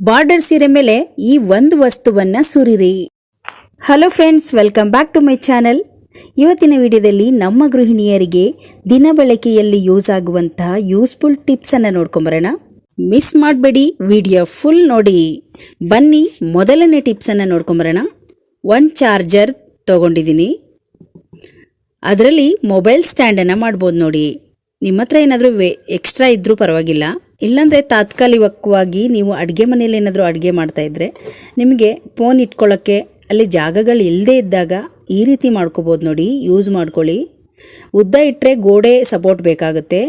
Border ಸೀರೆ ಮೇಲೆ ಈ ಒಂದು ವಸ್ತುವನ್ನ ಸುರಿರಿ. Hello friends welcome back to my channel ಇವತ್ತಿನ ವಿಡಿಯೋದಲ್ಲಿ ನಮ್ಮ ಗೃಹಿಣಿಯರಿಗೆ ದಿನ ಬಳಕೆಯಲ್ಲಿ ಯೂಸ್ ಆಗುವಂತಹ ಯೂಸ್ಫುಲ್ ಟಿಪ್ಸನ್ನು ನೋಡ್ಕೊಂಬರೋಣ. ಮಿಸ್ ಮಾಡಬೇಡಿ, ವಿಡಿಯೋ ಫುಲ್ ನೋಡಿ. ಬನ್ನಿ, ಮೊದಲನೇ ಟಿಪ್ಸನ್ನು ನೋಡ್ಕೊಂಬರೋಣ. ಒಂದು ಚಾರ್ಜರ್ ತಗೊಂಡಿದ್ದೀನಿ. ಅದರಲ್ಲಿ ಮೊಬೈಲ್ ಸ್ಟ್ಯಾಂಡನ್ನು ಮಾಡ್ಬೋದು ನೋಡಿ. ನಿಮ್ಮ ಹತ್ರ ಏನಾದರೂ ಎಕ್ಸ್ಟ್ರಾ ಇದ್ದರೂ ಪರವಾಗಿಲ್ಲ. ಇಲ್ಲಾಂದರೆ ತಾತ್ಕಾಲಿಕವಾಗಿ ನೀವು ಅಡುಗೆ ಮನೇಲಿ ಏನಾದರೂ ಅಡುಗೆ ಮಾಡ್ತಾಯಿದ್ರೆ ನಿಮಗೆ ಫೋನ್ ಇಟ್ಕೊಳ್ಳೋಕ್ಕೆ ಅಲ್ಲಿ ಜಾಗಗಳು ಇಲ್ಲದೇ ಇದ್ದಾಗ ಈ ರೀತಿ ಮಾಡ್ಕೋಬೋದು ನೋಡಿ ಯೂಸ್ ಮಾಡ್ಕೊಳ್ಳಿ. ಉದ್ದ ಇಟ್ಟರೆ ಗೋಡೆ ಸಪೋರ್ಟ್ ಬೇಕಾಗುತ್ತೆ.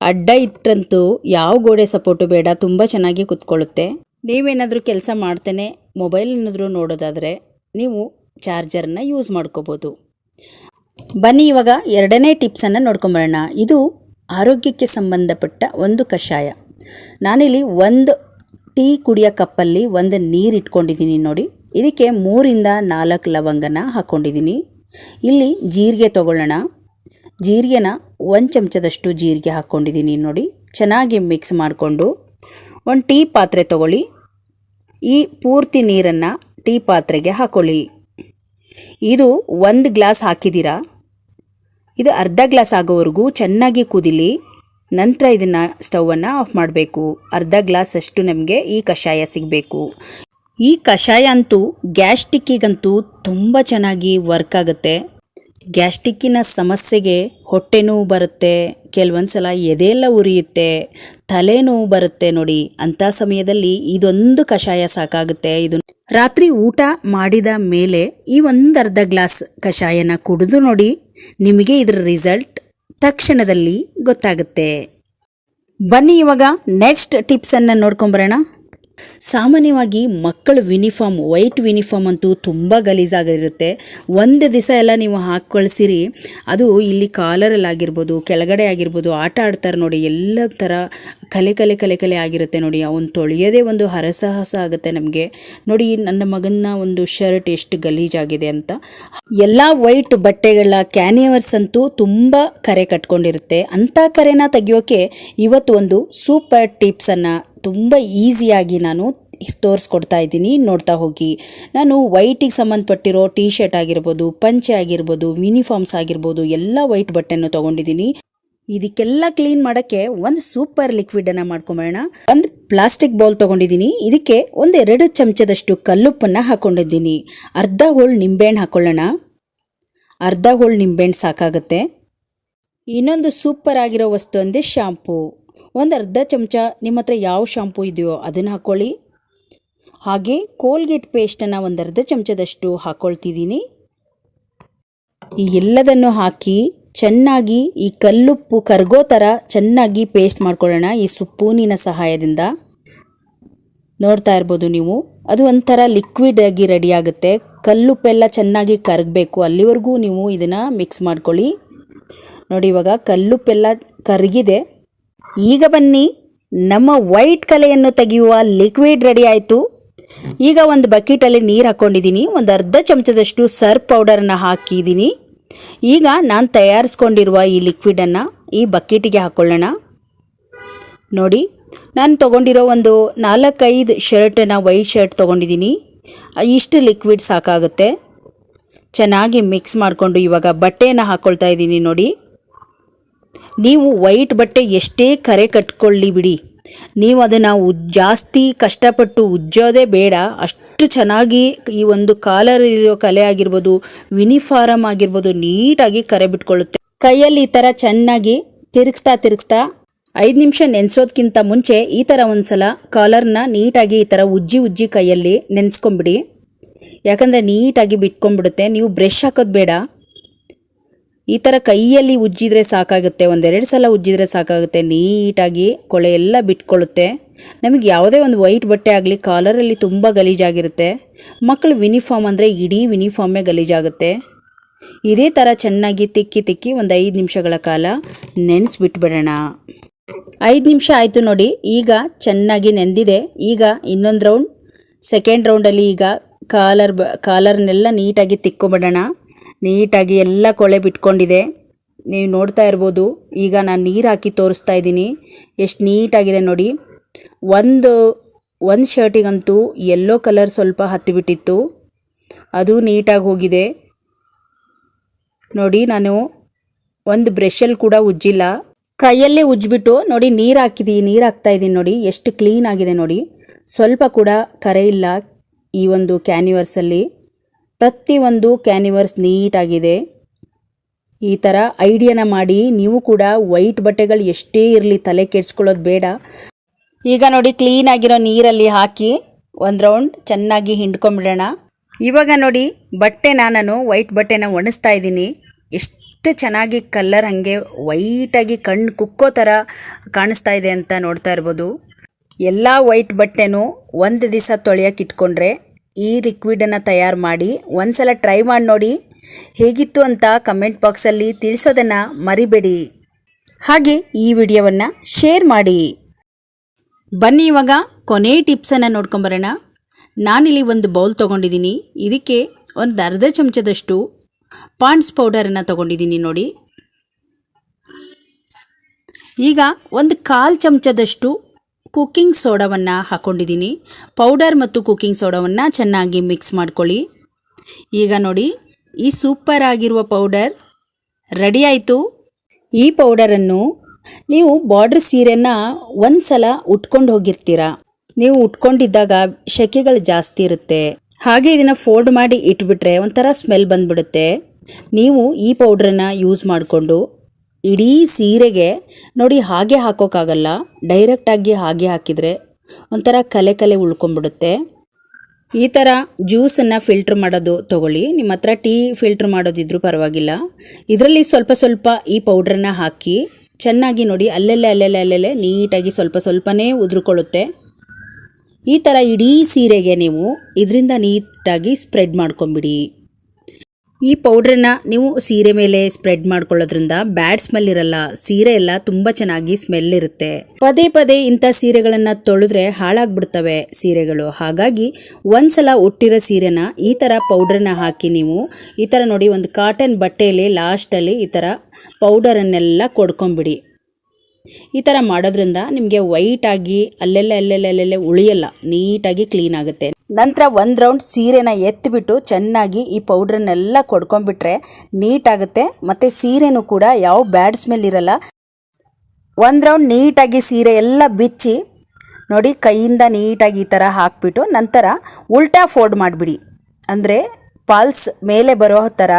ಅಡ್ಡ ಇಟ್ಟರಂತೂ ಯಾವ ಗೋಡೆ ಸಪೋರ್ಟು ಬೇಡ, ತುಂಬ ಚೆನ್ನಾಗಿ ಕುತ್ಕೊಳ್ಳುತ್ತೆ. ನೀವೇನಾದರೂ ಕೆಲಸ ಮಾಡ್ತೇನೆ ಮೊಬೈಲ್ ಏನಾದರೂ ನೋಡೋದಾದರೆ ನೀವು ಚಾರ್ಜರ್ನ ಯೂಸ್ ಮಾಡ್ಕೋಬೋದು. ಬನ್ನಿ, ಇವಾಗ ಎರಡನೇ ಟಿಪ್ಸನ್ನು ನೋಡ್ಕೊಂಬರೋಣ ಇದು ಆರೋಗ್ಯಕ್ಕೆ ಸಂಬಂಧಪಟ್ಟ ಒಂದು ಕಷಾಯ. ನಾನಿಲ್ಲಿ ಒಂದು ಟೀ ಕುಡಿಯೋ ಕಪ್ಪಲ್ಲಿ ಒಂದು ನೀರು ಇಟ್ಕೊಂಡಿದ್ದೀನಿ ನೋಡಿ. ಇದಕ್ಕೆ ಮೂರಿಂದ ನಾಲ್ಕು ಲವಂಗನ ಹಾಕ್ಕೊಂಡಿದ್ದೀನಿ ಇಲ್ಲಿ ಜೀರಿಗೆ ತೊಗೊಳ್ಳೋಣ. ಜೀರಿಗೆನ ಒಂದು ಚಮಚದಷ್ಟು ಜೀರಿಗೆ ಹಾಕ್ಕೊಂಡಿದ್ದೀನಿ ನೋಡಿ. ಚೆನ್ನಾಗಿ ಮಿಕ್ಸ್ ಮಾಡಿಕೊಂಡು ಒಂದು ಟೀ ಪಾತ್ರೆ ತಗೊಳ್ಳಿ. ಈ ಪೂರ್ತಿ ನೀರನ್ನು ಟೀ ಪಾತ್ರೆಗೆ ಹಾಕೊಳ್ಳಿ. ಇದು ಒಂದು ಗ್ಲಾಸ್ ಹಾಕಿದ್ದೀರಾ? ಇದು ಅರ್ಧ ಗ್ಲಾಸ್ ಆಗೋವರೆಗೂ ಚೆನ್ನಾಗಿ ಕುದಿಲಿ. ನಂತರ ಇದನ್ನು ಸ್ಟವನ್ನು ಆಫ್ ಮಾಡಬೇಕು. ಅರ್ಧ ಗ್ಲಾಸ್ ಅಷ್ಟು ನಮಗೆ ಈ ಕಷಾಯ ಸಿಗಬೇಕು. ಈ ಕಷಾಯ ಅಂತೂ ಗ್ಯಾಸ್ಟಿಕ್ಕಿಗಂತೂ ತುಂಬ ಚೆನ್ನಾಗಿ ವರ್ಕ್ ಆಗುತ್ತೆ. ಗ್ಯಾಸ್ಟಿಕ್ಕಿನ ಸಮಸ್ಯೆಗೆ ಹೊಟ್ಟೆ ನೋವು ಬರುತ್ತೆ ಕೆಲವೊಂದು ಸಲ ಎದೆಯೆಲ್ಲ ಉರಿಯುತ್ತೆ ತಲೆನೋವು ಬರುತ್ತೆ ನೋಡಿ. ಅಂಥ ಸಮಯದಲ್ಲಿ ಇದೊಂದು ಕಷಾಯ ಸಾಕಾಗುತ್ತೆ ಇದು. ರಾತ್ರಿ ಊಟ ಮಾಡಿದ ಮೇಲೆ ಈ ಒಂದು ಅರ್ಧ ಗ್ಲಾಸ್ ಕಷಾಯನ ಕುಡಿದು ನೋಡಿ, ನಿಮಗೆ ಇದರ ರಿಸಲ್ಟ್ ತಕ್ಷಣದಲ್ಲಿ ಗೊತ್ತಾಗುತ್ತೆ. ಬನ್ನಿ ಇವಾಗ ನೆಕ್ಸ್ಟ್ ಟಿಪ್ಸನ್ನು ನೋಡ್ಕೊಂಬರೋಣ ಸಾಮಾನ್ಯವಾಗಿ ಮಕ್ಕಳ ಯೂನಿಫಾರ್ಮ್ ವೈಟ್ ಯೂನಿಫಾರ್ಮ್ ಅಂತೂ ತುಂಬ ಗಲೀಜಾಗಿರುತ್ತೆ. ಒಂದು ದಿವಸ ಎಲ್ಲ ನೀವು ಹಾಕ್ಕೊಳ್ಸಿರಿ, ಅದು ಇಲ್ಲಿ ಕಾಲರಲ್ಲಿ ಆಗಿರ್ಬೋದು, ಕೆಳಗಡೆ ಆಗಿರ್ಬೋದು, ಆಟ ಆಡ್ತಾರೆ ನೋಡಿ, ಎಲ್ಲ ಥರ ಕಲೆ ಕಲೆ ಕಲೆ ಕಲೆ ಆಗಿರುತ್ತೆ ನೋಡಿ. ಅವನು ತೊಳೆಯೋದೇ ಒಂದು ಹರಸಾಹಸ ಆಗುತ್ತೆ ನಮಗೆ. ನೋಡಿ, ನನ್ನ ಮಗನ ಒಂದು ಶರ್ಟ್ ಎಷ್ಟು ಗಲೀಜಾಗಿದೆ ಅಂತ. ಎಲ್ಲ ವೈಟ್ ಬಟ್ಟೆಗಳ ಕ್ಯಾನಿಯವರ್ಸ್ ಅಂತೂ ತುಂಬ ಕರೆ ಕಟ್ಕೊಂಡಿರುತ್ತೆ. ಅಂಥ ಕರೆನ ತೆಗಿಯೋಕೆ ಇವತ್ತು ಒಂದು ಸೂಪರ್ ಟಿಪ್ಸನ್ನು ತುಂಬ ಈಸಿಯಾಗಿ ನಾನು ತೋರಿಸ್ಕೊಡ್ತಾ ಇದ್ದೀನಿ. ನೋಡ್ತಾ ಹೋಗಿ. ನಾನು ವೈಟಿಗೆ ಸಂಬಂಧಪಟ್ಟಿರೋ ಟೀ ಶರ್ಟ್ ಆಗಿರ್ಬೋದು, ಪಂಚೆ ಆಗಿರ್ಬೋದು ಯೂನಿಫಾರ್ಮ್ಸ್ ಆಗಿರ್ಬೋದು, ಎಲ್ಲ ವೈಟ್ ಬಟ್ಟೆಯನ್ನು ತೊಗೊಂಡಿದ್ದೀನಿ. ಇದಕ್ಕೆಲ್ಲ ಕ್ಲೀನ್ ಮಾಡೋಕ್ಕೆ ಒಂದು ಸೂಪರ್ ಲಿಕ್ವಿಡನ್ನು ಮಾಡ್ಕೊಂಬೋಣ ಒಂದು ಪ್ಲಾಸ್ಟಿಕ್ ಬೌಲ್ ತೊಗೊಂಡಿದ್ದೀನಿ. ಇದಕ್ಕೆ ಒಂದೆರಡು ಚಮಚದಷ್ಟು ಕಲ್ಲುಪ್ಪನ್ನು ಹಾಕ್ಕೊಂಡಿದ್ದೀನಿ ಅರ್ಧ ಹೋಳು ನಿಂಬೆಹಣ್ಣು ಹಾಕ್ಕೊಳ್ಳೋಣ ಅರ್ಧ ಹೋಳು ನಿಂಬೆಹಣ್ಣು ಸಾಕಾಗುತ್ತೆ. ಇನ್ನೊಂದು ಸೂಪರ್ ಆಗಿರೋ ವಸ್ತು ಅಂದರೆ ಶಾಂಪೂ ಒಂದು ಅರ್ಧ ಚಮಚ ನಿಮ್ಮ ಹತ್ರ ಯಾವ ಶಾಂಪೂ ಇದೆಯೋ ಅದನ್ನು ಹಾಕ್ಕೊಳ್ಳಿ ಹಾಗೆ ಕೋಲ್ಗೇಟ್ ಪೇಸ್ಟನ್ನು ಒಂದು ಅರ್ಧ ಚಮಚದಷ್ಟು ಹಾಕ್ಕೊಳ್ತಿದ್ದೀನಿ ಈ ಎಲ್ಲದನ್ನು ಹಾಕಿ ಚೆನ್ನಾಗಿ ಈ ಕಲ್ಲುಪ್ಪು ಕರಗೋ ಥರ ಚೆನ್ನಾಗಿ ಪೇಸ್ಟ್ ಮಾಡ್ಕೊಳ್ಳೋಣ ಈ ಸ್ಪೂನಿನ ಸಹಾಯದಿಂದ. ನೋಡ್ತಾ ಇರ್ಬೋದು ನೀವು, ಅದು ಒಂಥರ ಲಿಕ್ವಿಡ್ ಆಗಿ ರೆಡಿ ಆಗುತ್ತೆ. ಕಲ್ಲುಪ್ಪೆಲ್ಲ ಚೆನ್ನಾಗಿ ಕರಗಬೇಕು, ಅಲ್ಲಿವರೆಗೂ ನೀವು ಇದನ್ನು ಮಿಕ್ಸ್ ಮಾಡ್ಕೊಳ್ಳಿ. ನೋಡಿ ಇವಾಗ ಕಲ್ಲುಪ್ಪೆಲ್ಲ ಕರಗಿದೆ. ಈಗ ಬನ್ನಿ. ನಮ್ಮ ವೈಟ್ ಕಲೆಯನ್ನು ತೆಗೆಯುವ ಲಿಕ್ವಿಡ್ ರೆಡಿ ಆಯಿತು. ಈಗ ಒಂದು ಬಕೆಟಲ್ಲಿ ನೀರು ಹಾಕ್ಕೊಂಡಿದ್ದೀನಿ ಒಂದು ಅರ್ಧ ಚಮಚದಷ್ಟು ಸರ್ಫ್ ಪೌಡರನ್ನು ಹಾಕಿದ್ದೀನಿ. ಈಗ ನಾನು ತಯಾರಿಸ್ಕೊಂಡಿರುವ ಈ ಲಿಕ್ವಿಡನ್ನು ಈ ಬಕೆಟಿಗೆ ಹಾಕ್ಕೊಳ್ಳೋಣ ನೋಡಿ, ನಾನು ತೊಗೊಂಡಿರೋ ಒಂದು ನಾಲ್ಕೈದು ಶರ್ಟನ್ನು ವೈಟ್ ಶರ್ಟ್ ತೊಗೊಂಡಿದ್ದೀನಿ. ಇಷ್ಟು ಲಿಕ್ವಿಡ್ ಸಾಕಾಗುತ್ತೆ. ಚೆನ್ನಾಗಿ ಮಿಕ್ಸ್ ಮಾಡಿಕೊಂಡು ಇವಾಗ ಬಟ್ಟೆಯನ್ನು ಹಾಕ್ಕೊಳ್ತಾ ಇದ್ದೀನಿ ನೋಡಿ. ನೀವು ವೈಟ್ ಬಟ್ಟೆ ಎಷ್ಟೇ ಕರೆ ಕಟ್ಕೊಳ್ಳಿ ಬಿಡಿ. ನೀವು ಅದನ್ನು ಜಾಸ್ತಿ ಕಷ್ಟಪಟ್ಟು ಉಜ್ಜೋದೇ ಬೇಡ. ಅಷ್ಟು ಚೆನ್ನಾಗಿ ಈ ಒಂದು ಕಾಲರ್ ಇರೋ ಕಲೆ ಆಗಿರ್ಬೋದು ಯೂನಿಫಾರಮ್ ಆಗಿರ್ಬೋದು, ನೀಟಾಗಿ ಕರೆ ಬಿಟ್ಕೊಳ್ಳುತ್ತೆ. ಕೈಯಲ್ಲಿ ಈ ಥರ ಚೆನ್ನಾಗಿ ತಿರುಗಿಸ್ತಾ ತಿರುಗಿಸ್ತಾ ಐದು ನಿಮಿಷ ನೆನೆಸೋದಕ್ಕಿಂತ ಮುಂಚೆ ಈ ಥರ ಒಂದು ಸಲ ಕಾಲರ್ನ ನೀಟಾಗಿ ಈ ಥರ ಉಜ್ಜಿ ಉಜ್ಜಿ ಕೈಯಲ್ಲಿ ನೆನೆಸ್ಕೊಂಬಿಡಿ ಯಾಕಂದರೆ ನೀಟಾಗಿ ಬಿಟ್ಕೊಂಡ್ಬಿಡುತ್ತೆ. ನೀವು ಬ್ರಷ್ ಹಾಕೋದು ಬೇಡ. ಈ ಥರ ಕೈಯಲ್ಲಿ ಉಜ್ಜಿದ್ರೆ ಸಾಕಾಗುತ್ತೆ, ಒಂದೆರಡು ಸಲ ಉಜ್ಜಿದ್ರೆ ಸಾಕಾಗುತ್ತೆ, ನೀಟಾಗಿ ಕೊಳೆ ಎಲ್ಲ ಬಿಟ್ಕೊಳ್ಳುತ್ತೆ. ನಮಗೆ ಯಾವುದೇ ಒಂದು ವೈಟ್ ಬಟ್ಟೆ ಆಗಲಿ, ಕಾಲರಲ್ಲಿ ತುಂಬ ಗಲೀಜಾಗಿರುತ್ತೆ. ಮಕ್ಕಳು ವಿನಿಫಾರ್ಮ್ ಅಂದರೆ ಇಡೀ ವಿನಿಫಾರ್ಮೇ ಗಲೀಜಾಗುತ್ತೆ. ಇದೇ ಥರ ಚೆನ್ನಾಗಿ ತಿಕ್ಕಿ ತಿಕ್ಕಿ ಒಂದು ಐದು ನಿಮಿಷಗಳ ಕಾಲ ನೆನೆಸ್ಬಿಟ್ಬಿಡೋಣ. ಐದು ನಿಮಿಷ ಆಯಿತು ನೋಡಿ, ಈಗ ಚೆನ್ನಾಗಿ ನೆಂದಿದೆ. ಈಗ ಇನ್ನೊಂದು ರೌಂಡ್ ಸೆಕೆಂಡ್ ರೌಂಡಲ್ಲಿ ಈಗ ಕಾಲರ್ ಬ, ಕಾಲರ್ನೆಲ್ಲ ನೀಟಾಗಿ ತಿಕ್ಕೊಬಿಡೋಣ. ನೀಟಾಗಿ ಎಲ್ಲ ಕೊಳೆ ಬಿಟ್ಕೊಂಡಿದೆ. ನೀವು ನೋಡ್ತಾ ಇರ್ಬೋದು, ಈಗ ನಾನು ನೀರು ಹಾಕಿ ತೋರಿಸ್ತಾ ಇದ್ದೀನಿ. ಎಷ್ಟು ನೀಟಾಗಿದೆ ನೋಡಿ. ಒಂದು ಒಂದು ಶರ್ಟಿಗಂತೂ ಎಲ್ಲೋ ಕಲರ್ ಸ್ವಲ್ಪ ಹತ್ತಿಬಿಟ್ಟಿತ್ತು ಅದು ನೀಟಾಗಿ ಹೋಗಿದೆ. ನೋಡಿ, ನಾನು ಒಂದು ಬ್ರಷಲ್ಲಿ ಕೂಡ ಉಜ್ಜಿಲ್ಲ. ಕೈಯಲ್ಲೇ ಉಜ್ಜಿಬಿಟ್ಟು ನೋಡಿ, ನೀರು ಹಾಕಿದ್ದೀನಿ ನೀರು ಹಾಕ್ತಾ ಇದ್ದೀನಿ ನೋಡಿ. ಎಷ್ಟು ಕ್ಲೀನ್ ಆಗಿದೆ ನೋಡಿ. ಸ್ವಲ್ಪ ಕೂಡ ಕರೆ ಇಲ್ಲ ಈ ಒಂದು ಕ್ಯಾನಿವರ್ಸಲ್ಲಿ ಪ್ರತಿಯೊಂದು ಕ್ಯಾನಿವರ್ಸ್ ನೀಟಾಗಿದೆ. ಈ ಥರ ಐಡಿಯಾನ ಮಾಡಿ ನೀವು ಕೂಡ ವೈಟ್ ಬಟ್ಟೆಗಳು ಎಷ್ಟೇ ಇರಲಿ ತಲೆ ಕೆಡ್ಸ್ಕೊಳ್ಳೋದು ಬೇಡ. ಈಗ ನೋಡಿ ಕ್ಲೀನಾಗಿರೋ ನೀರಲ್ಲಿ ಹಾಕಿ ಒಂದು ರೌಂಡ್ ಚೆನ್ನಾಗಿ ಹಿಂಡ್ಕೊಂಬಿಡೋಣ ಇವಾಗ ನೋಡಿ ಬಟ್ಟೆ ನಾನು ವೈಟ್ ಬಟ್ಟೆನ ಒಣಸ್ತಾ ಇದ್ದೀನಿ. ಎಷ್ಟು ಚೆನ್ನಾಗಿ ಕಲ್ಲರ್ ಹಾಗೆ ವೈಟಾಗಿ ಕಣ್ಣು ಕುಕ್ಕೋ ಥರ ಕಾಣಿಸ್ತಾ ಇದೆ ಅಂತ ನೋಡ್ತಾ ಇರ್ಬೋದು. ಎಲ್ಲ ವೈಟ್ ಬಟ್ಟೆನೂ ಒಂದು ದಿವಸ ತೊಳೆಯೋಕೆ ಇಟ್ಕೊಂಡ್ರೆ ಈ ಲಿಕ್ವಿಡನ್ನು ತಯಾರು ಮಾಡಿ ಒಂದ್ಸಲ ಟ್ರೈ ಮಾಡಿ ನೋಡಿ ಹೇಗಿತ್ತು ಅಂತ ಕಮೆಂಟ್ ಬಾಕ್ಸಲ್ಲಿ ತಿಳಿಸೋದನ್ನು ಮರಿಬೇಡಿ. ಹಾಗೆ ಈ ವಿಡಿಯೋವನ್ನು ಶೇರ್ ಮಾಡಿ. ಬನ್ನಿ ಇವಾಗ ಕೊನೆ ಟಿಪ್ಸನ್ನು ನೋಡ್ಕೊಂಬರೋಣ. ನಾನಿಲ್ಲಿ ಒಂದು ಬೌಲ್ ತೊಗೊಂಡಿದ್ದೀನಿ. ಇದಕ್ಕೆ ಒಂದು ಅರ್ಧ ಚಮಚದಷ್ಟು ಪಾಂಡ್ಸ್ ಪೌಡರನ್ನು ತೊಗೊಂಡಿದ್ದೀನಿ ನೋಡಿ. ಈಗ ಒಂದು ಕಾಲು ಚಮಚದಷ್ಟು ಕುಕ್ಕಿಂಗ್ ಸೋಡಾವನ್ನು ಹಾಕ್ಕೊಂಡಿದ್ದೀನಿ ಪೌಡರ್ ಮತ್ತು ಕುಕ್ಕಿಂಗ್ ಸೋಡಾವನ್ನು ಚೆನ್ನಾಗಿ ಮಿಕ್ಸ್ ಮಾಡ್ಕೊಳ್ಳಿ. ಈಗ ನೋಡಿ, ಈ ಸೂಪರ್ ಆಗಿರುವ ಪೌಡರ್ ರೆಡಿ ಆಯಿತು. ಈ ಪೌಡರನ್ನು ನೀವು ಬಾರ್ಡ್ರ್ ಸೀರೆನ ಒಂದು ಸಲ ಉಟ್ಕೊಂಡು ಹೋಗಿರ್ತೀರ. ನೀವು ಉಟ್ಕೊಂಡಿದ್ದಾಗ ಶೆಕೆಗಳು ಜಾಸ್ತಿ ಇರುತ್ತೆ. ಹಾಗೆ ಇದನ್ನು ಫೋಲ್ಡ್ ಮಾಡಿ ಇಟ್ಬಿಟ್ರೆ ಒಂಥರ ಸ್ಮೆಲ್ ಬಂದ್ಬಿಡುತ್ತೆ. ನೀವು ಈ ಪೌಡ್ರನ್ನು ಯೂಸ್ ಮಾಡಿಕೊಂಡು ಇಡೀ ಸೀರೆಗೆ ನೋಡಿ ಹಾಗೆ ಹಾಕೋಕ್ಕಾಗಲ್ಲ ಡೈರೆಕ್ಟಾಗಿ ಹಾಗೆ ಹಾಕಿದರೆ ಒಂಥರ ಕಲೆ ಕಲೆ ಉಳ್ಕೊಂಬಿಡುತ್ತೆ ಈ ಥರ ಜ್ಯೂಸನ್ನು ಫಿಲ್ಟ್ರ್ ಮಾಡೋದು ತೊಗೊಳ್ಳಿ. ನಿಮ್ಮ ಹತ್ರ ಟೀ ಫಿಲ್ಟ್ರ್ ಮಾಡೋದಿದ್ರೂ ಪರವಾಗಿಲ್ಲ. ಇದರಲ್ಲಿ ಸ್ವಲ್ಪ ಸ್ವಲ್ಪ ಈ ಪೌಡ್ರನ್ನು ಹಾಕಿ ಚೆನ್ನಾಗಿ ನೋಡಿ ಅಲ್ಲೆಲ್ಲೇ ಅಲ್ಲೆಲ್ಲೆ ಅಲ್ಲೆಲ್ಲೇ ನೀಟಾಗಿ ಸ್ವಲ್ಪ ಸ್ವಲ್ಪನೇ ಉದುರ್ಕೊಳ್ಳುತ್ತೆ. ಈ ಥರ ಇಡೀ ಸೀರೆಗೆ ನೀವು ಇದರಿಂದ ನೀಟಾಗಿ ಸ್ಪ್ರೆಡ್ ಮಾಡ್ಕೊಂಬಿಡಿ. ಈ ಪೌಡ್ರನ್ನ ನೀವು ಸೀರೆ ಮೇಲೆ ಸ್ಪ್ರೆಡ್ ಮಾಡ್ಕೊಳ್ಳೋದ್ರಿಂದ ಬ್ಯಾಡ್ ಸ್ಮೆಲ್ ಇರಲ್ಲ, ಸೀರೆ ಎಲ್ಲ ತುಂಬಾ ಚೆನ್ನಾಗಿ ಸ್ಮೆಲ್ ಇರುತ್ತೆ. ಪದೇ ಪದೇ ಇಂಥ ಸೀರೆಗಳನ್ನ ತೊಳೆದ್ರೆ ಹಾಳಾಗ್ಬಿಡ್ತವೆ ಸೀರೆಗಳು. ಹಾಗಾಗಿ ಒಂದ್ಸಲ ಉಟ್ಟಿರೋ ಸೀರೆನ ಈ ತರ ಪೌಡ್ರನ್ನ ಹಾಕಿ ನೀವು, ಈ ತರ ನೋಡಿ ಒಂದು ಕಾಟನ್ ಬಟ್ಟೆಯಲ್ಲಿ ಲಾಸ್ಟಲ್ಲಿ ಈ ತರ ಪೌಡರ್ ಅನ್ನೆಲ್ಲ ಕೊಡ್ಕೊಂಬಿಡಿ. ಈ ಥರ ಮಾಡೋದ್ರಿಂದ ನಿಮಗೆ ವೈಟಾಗಿ ಅಲ್ಲೆಲ್ಲ ಅಲ್ಲೆಲ್ಲ ಉಳಿಯಲ್ಲ. ನೀಟಾಗಿ ಕ್ಲೀನ್ ಆಗುತ್ತೆ. ನಂತರ ಒಂದು ರೌಂಡ್ ಸೀರೆನ ಎತ್ತಿಬಿಟ್ಟು ಚೆನ್ನಾಗಿ ಈ ಪೌಡ್ರನ್ನೆಲ್ಲ ಕೊಡ್ಕೊಂಡ್ಬಿಟ್ರೆ ನೀಟಾಗುತ್ತೆ ಮತ್ತು ಸೀರೆನೂ ಕೂಡ ಯಾವ ಬ್ಯಾಡ್ ಸ್ಮೆಲ್ ಇರಲ್ಲ. ಒಂದು ರೌಂಡ್ ನೀಟಾಗಿ ಸೀರೆ ಎಲ್ಲ ಬಿಚ್ಚಿ, ನೋಡಿ ಕೈಯಿಂದ ನೀಟಾಗಿ ಈ ಥರ ಹಾಕ್ಬಿಟ್ಟು ನಂತರ ಉಲ್ಟಾ ಫೋಲ್ಡ್ ಮಾಡಿಬಿಡಿ. ಅಂದರೆ ಪಾಲ್ಸ್ ಮೇಲೆ ಬರೋ ಥರ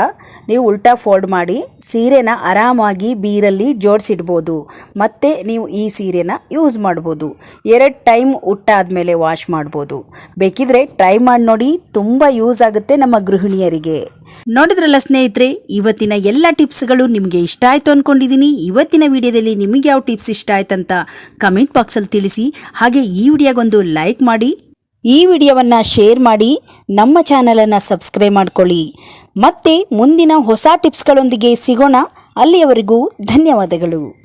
ನೀವು ಉಲ್ಟಾ ಫೋಲ್ಡ್ ಮಾಡಿ ಸೀರೆನ ಆರಾಮಾಗಿ ಬೀರಲ್ಲಿ ಜೋಡಿಸಿಡ್ಬೋದು. ಮತ್ತು ನೀವು ಈ ಸೀರೆನ ಯೂಸ್ ಮಾಡ್ಬೋದು. ಎರಡು ಟೈಮ್ ಉಟ್ಟಾದಮೇಲೆ ವಾಶ್ ಮಾಡ್ಬೋದು. ಬೇಕಿದ್ರೆ ಟ್ರೈ ಮಾಡಿ ನೋಡಿ, ತುಂಬ ಯೂಸ್ ಆಗುತ್ತೆ ನಮ್ಮ ಗೃಹಿಣಿಯರಿಗೆ. ನೋಡಿದ್ರಲ್ಲ ಸ್ನೇಹಿತರೆ, ಇವತ್ತಿನ ಎಲ್ಲ ಟಿಪ್ಸ್ಗಳು ನಿಮಗೆ ಇಷ್ಟ ಆಯಿತು ಅಂದ್ಕೊಂಡಿದ್ದೀನಿ ಇವತ್ತಿನ ವಿಡಿಯೋದಲ್ಲಿ ನಿಮಗೆ ಯಾವ ಟಿಪ್ಸ್ ಇಷ್ಟ ಆಯ್ತಂತ ಕಮೆಂಟ್ ಬಾಕ್ಸಲ್ಲಿ ತಿಳಿಸಿ. ಹಾಗೆ ಈ ವಿಡಿಯೋಗೊಂದು ಲೈಕ್ ಮಾಡಿ ಈ ವಿಡಿಯೋವನ್ನು ಶೇರ್ ಮಾಡಿ ನಮ್ಮ ಚಾನಲನ್ನು ಸಬ್ಸ್ಕ್ರೈಬ್ ಮಾಡ್ಕೊಳ್ಳಿ. ಮತ್ತೆ ಮುಂದಿನ ಹೊಸ ಟಿಪ್ಸ್ಗಳೊಂದಿಗೆ ಸಿಗೋಣ. ಅಲ್ಲಿಯವರೆಗೂ ಧನ್ಯವಾದಗಳು.